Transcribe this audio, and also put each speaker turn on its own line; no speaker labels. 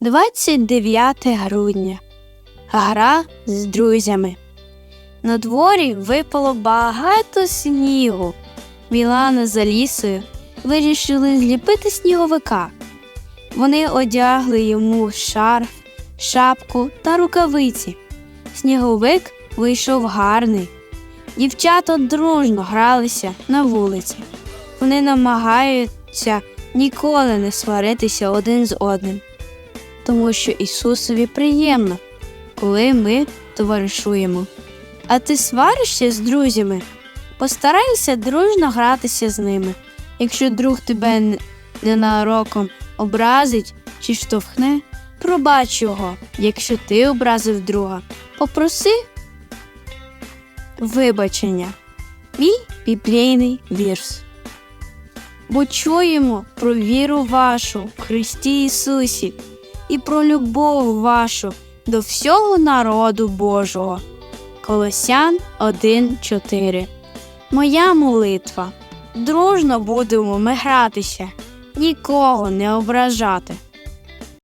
29 грудня. Гра з друзями. На дворі випало багато снігу. Мілана за лісою вирішили зліпити сніговика. Вони одягли йому шарф, шапку та рукавиці. Сніговик вийшов гарний. Дівчата дружно гралися на вулиці. Вони намагаються ніколи не сваритися один з одним, тому що Ісусові приємно, коли ми товаришуємо. А ти сваришся з друзями? Постарайся дружно гратися з ними. Якщо друг тебе ненароком образить чи штовхне, пробач його. Якщо ти образив друга, попроси вибачення. Мій біблійний вірш. Бо чуємо про віру вашу в Христі Ісусі і про любов вашу до всього народу Божого. Колосян 1.4 Моя молитва. Дружно будемо ми гратися, нікого не ображати.